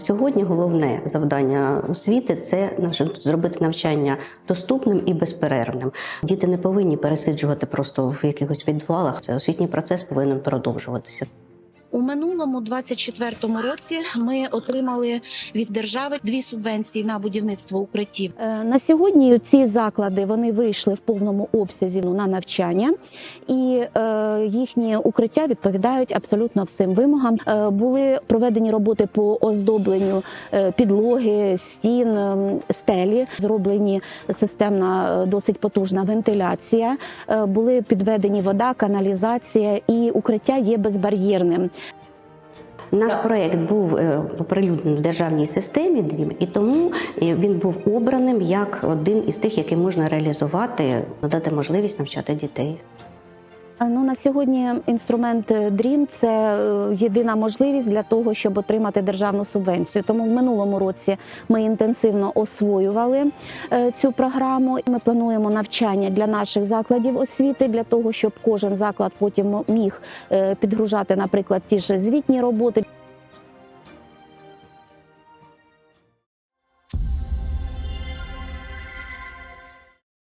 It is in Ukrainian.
Сьогодні головне завдання освіти це зробити навчання доступним і безперервним. Діти не повинні пересиджувати просто в якихось підвалах. Це освітній процес повинен продовжуватися. У минулому 24-му році ми отримали від держави дві субвенції на будівництво укриттів. Е, На сьогодні ці заклади вони вийшли в повному обсязі на навчання, і е, їхні укриття відповідають абсолютно всім вимогам. Е, були проведені роботи по оздобленню підлоги, стін, ем, стелі. Зроблені системна, досить потужна вентиляція. Були підведені вода, каналізація, і укриття є безбар'єрним. Наш проект був оприлюднений в державній системі ДРІМ, і тому е, він був обраним як один із тих, який можна реалізувати, надати можливість навчати дітей. Ну на сьогодні інструмент е, DREAM – це е, єдина можливість для того, щоб отримати державну субвенцію. Тому в минулому році ми інтенсивно освоювали е, цю програму. Ми плануємо навчання для наших закладів освіти для того, щоб кожен заклад потім міг підгружати, наприклад, ті ж звітні роботи.